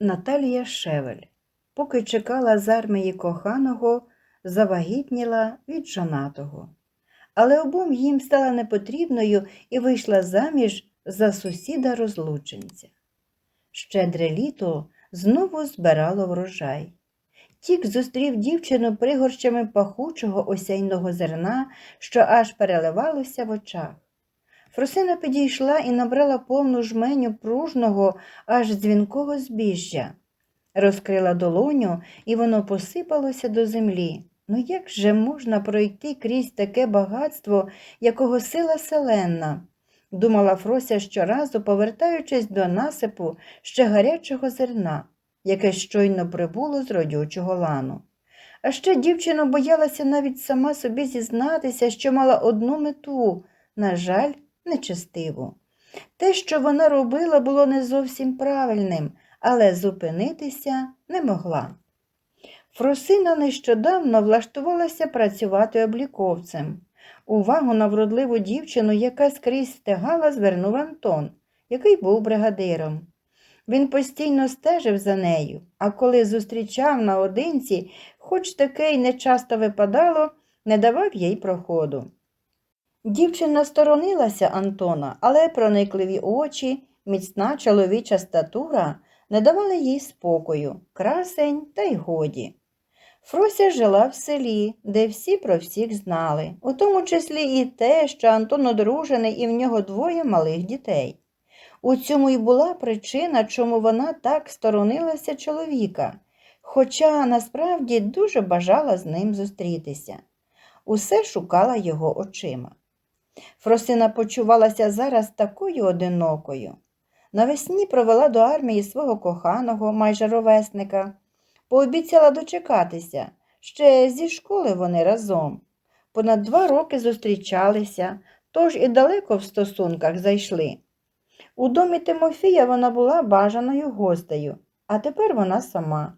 Наталія Шевель, поки чекала з армії коханого, завагітніла від жонатого. Але обом їм стала непотрібною і вийшла заміж за сусіда розлученця. Щедре літо знову збирало врожай. Тік зустрів дівчину пригорщами пахучого осяйного зерна, що аж переливалося в очах. Фросина підійшла і набрала повну жменю пружного, аж дзвінкого збіжжя. Розкрила долоню, і воно посипалося до землі. Ну як же можна пройти крізь таке багатство, якого сила селенна? думала Фрося щоразу, повертаючись до насипу ще гарячого зерна, яке щойно прибуло з родючого лану. А ще дівчина боялася навіть сама собі зізнатися, що мала одну мету, на жаль, нечестиву. Те, що вона робила, було не зовсім правильним, але зупинитися не могла. Фросина нещодавно влаштувалася працювати обліковцем. Увагу на вродливу дівчину, яка скрізь встигала, звернув Антон, який був бригадиром. Він постійно стежив за нею, а коли зустрічав наодинці, хоч таке й не часто випадало, не давав їй проходу. Дівчина сторонилася Антона, але проникливі очі, міцна чоловіча статура не давали їй спокою, красень та й годі. Фрося жила в селі, де всі про всіх знали, у тому числі і те, що Антон одружений і в нього двоє малих дітей. У цьому й була причина, чому вона так сторонилася чоловіка, хоча насправді дуже бажала з ним зустрітися. Усе шукала його очима. Фросина почувалася зараз такою одинокою. Навесні провела до армії свого коханого, майже ровесника, пообіцяла дочекатися. Ще зі школи вони разом. Понад два роки зустрічалися, тож і далеко в стосунках зайшли. У домі Тимофія вона була бажаною гостею, а тепер вона сама.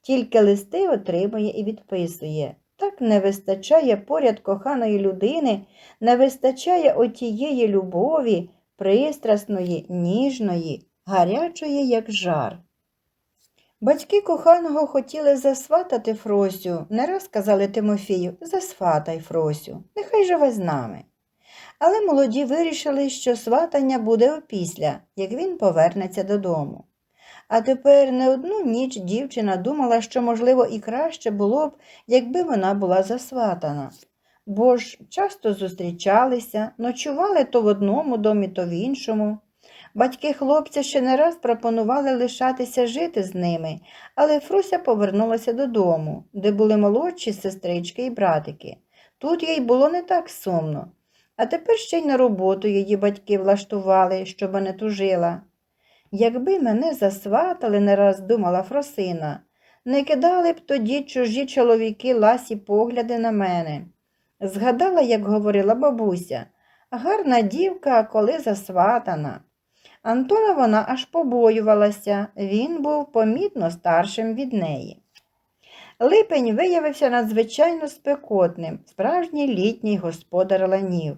Тільки листи отримує і відписує. Так не вистачає поряд коханої людини, не вистачає отієї любові, пристрасної, ніжної, гарячої, як жар. Батьки коханого хотіли засватати Фросю, не раз казали Тимофію, засватай Фросю, нехай живе з нами. Але молоді вирішили, що сватання буде опісля, як він повернеться додому. А тепер не одну ніч дівчина думала, що, можливо, і краще було б, якби вона була засватана. Бо ж часто зустрічалися, ночували то в одному домі, то в іншому. Батьки хлопця ще не раз пропонували лишатися жити з ними, але Фруся повернулася додому, де були молодші сестрички і братики. Тут їй було не так сумно. А тепер ще й на роботу її батьки влаштували, щоб не тужила. Якби мене засватали, не раз думала Фросина, не кидали б тоді чужі чоловіки ласі погляди на мене. Згадала, як говорила бабуся, гарна дівка, коли засватана. Антона вона аж побоювалася, він був помітно старшим від неї. Липень виявився надзвичайно спекотним, справжній літній господар ланів.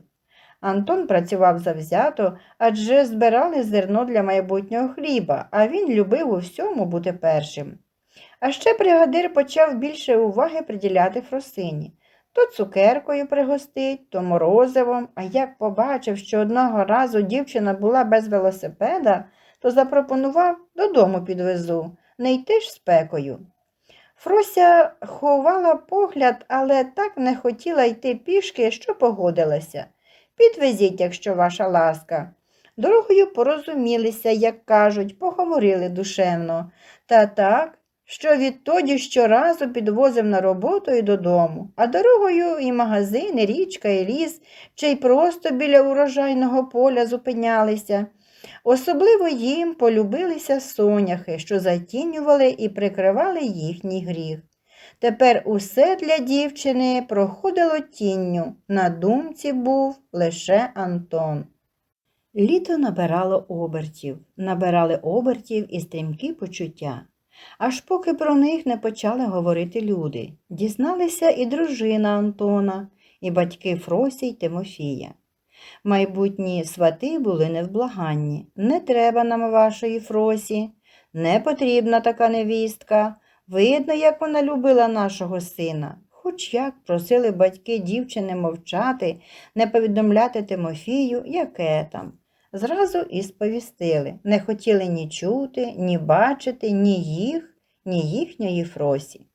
Антон працював завзято, адже збирали зерно для майбутнього хліба, а він любив у всьому бути першим. А ще бригадир почав більше уваги приділяти Фросині. То цукеркою пригостить, то морозивом, а як побачив, що одного разу дівчина була без велосипеда, то запропонував додому підвезу, не йти ж спекою. Фрося ховала погляд, але так не хотіла йти пішки, що погодилася. Підвезіть, якщо ваша ласка. Дорогою порозумілися, як кажуть, поговорили душевно. Та так, що відтоді щоразу підвозив на роботу і додому, а дорогою і магазини, і річка, і ліс, чи й просто біля урожайного поля зупинялися. Особливо їм полюбилися соняхи, що затінювали і прикривали їхній гріх. Тепер усе для дівчини проходило тінню, на думці був лише Антон. Літо набирало обертів, набирали обертів і стрімкі почуття. Аж поки про них не почали говорити люди. Дізналися і дружина Антона, і батьки Фросі й Тимофія. Майбутні свати були невблаганні. Не треба нам вашої Фросі. Не потрібна така невістка. Видно, як вона любила нашого сина. Хоч як просили батьки дівчини мовчати, не повідомляти Тимофію, яке там. Зразу і сповістили. Не хотіли ні чути, ні бачити, ні їх, ні їхньої Фросі.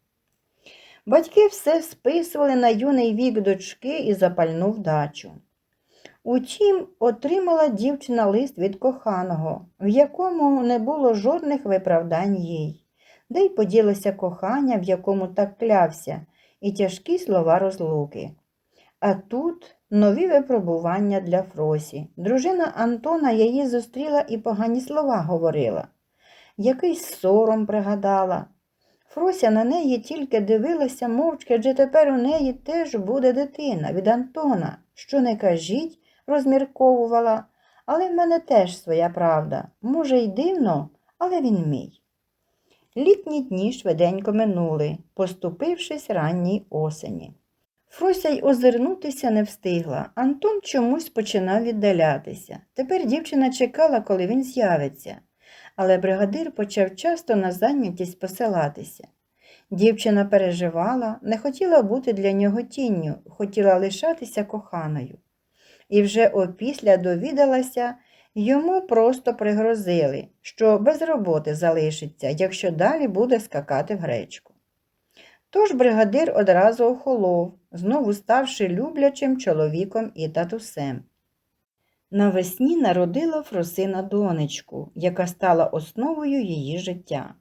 Батьки все списували на юний вік дочки і запальну вдачу. Утім, отримала дівчина лист від коханого, в якому не було жодних виправдань їй, де й поділося кохання, в якому так клявся, і тяжкі слова розлуки. А тут нові випробування для Фросі. Дружина Антона її зустріла і погані слова говорила. Якийсь сором пригадала. Фрося на неї тільки дивилася мовчки, адже тепер у неї теж буде дитина від Антона. Що не кажіть, розмірковувала, але в мене теж своя правда. Може, й дивно, але він мій. Літні дні швиденько минули, поступившись ранній осені. Фрося й озирнутися не встигла. Антон чомусь починав віддалятися. Тепер дівчина чекала, коли він з'явиться, але бригадир почав часто на зайнятість посилатися. Дівчина переживала, не хотіла бути для нього тінню, хотіла лишатися коханою. І вже опісля довідалася, йому просто пригрозили, що без роботи залишиться, якщо далі буде скакати в гречку. Тож бригадир одразу охолов, знову ставши люблячим чоловіком і татусем. Навесні народила Фросина донечку, яка стала основою її життя.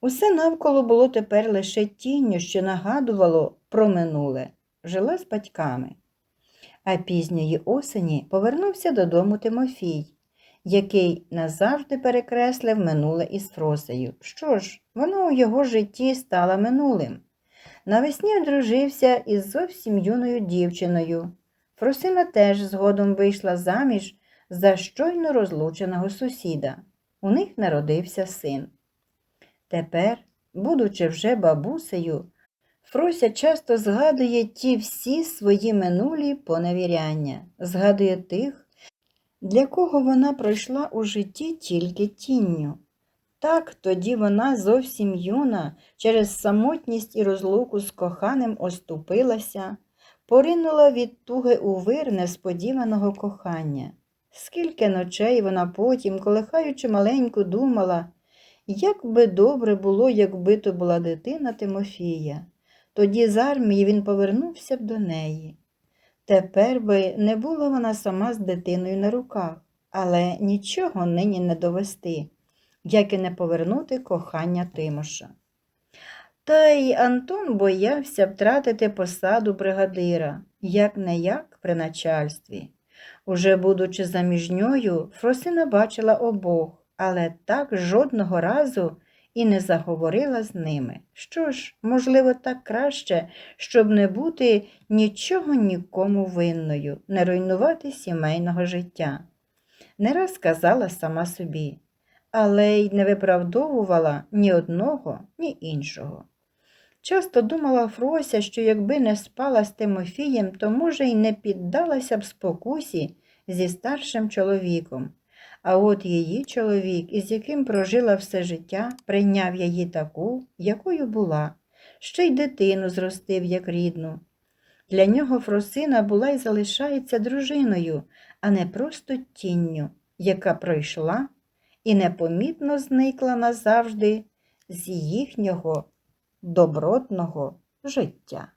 Усе навколо було тепер лише тінню, що нагадувало про минуле, жила з батьками. А пізньої осені повернувся додому Тимофій, який назавжди перекреслив минуле із Фросею. Що ж, воно у його житті стало минулим. Навесні одружився із зовсім юною дівчиною. Фросина теж згодом вийшла заміж за щойно розлученого сусіда. У них народився син. Тепер, будучи вже бабусею, Фрося часто згадує ті всі свої минулі поневіряння, згадує тих, для кого вона пройшла у житті тільки тінню. Так тоді вона зовсім юна, через самотність і розлуку з коханим оступилася, поринула від туги у вир несподіваного кохання. Скільки ночей вона потім, колихаючи маленьку, думала, як би добре було, якби то була дитина Тимофія. Тоді з армії він повернувся б до неї. Тепер би не була вона сама з дитиною на руках, але нічого нині не довести, як і не повернути кохання Тимоша. Та й Антон боявся втратити посаду бригадира, як не як при начальстві. Уже будучи заміжньою, Фросина бачила обох, але так жодного разу і не заговорила з ними. Що ж, можливо, так краще, щоб не бути нічого нікому винною, не руйнувати сімейного життя. Не раз казала сама собі, але й не виправдовувала ні одного, ні іншого. Часто думала Фрося, що якби не спала з Тимофієм, то, може, й не піддалася б спокусі зі старшим чоловіком. А от її чоловік, із яким прожила все життя, прийняв її таку, якою була, ще й дитину зростив, як рідну. Для нього Фросина була і залишається дружиною, а не просто тінню, яка пройшла і непомітно зникла назавжди з їхнього добротного життя.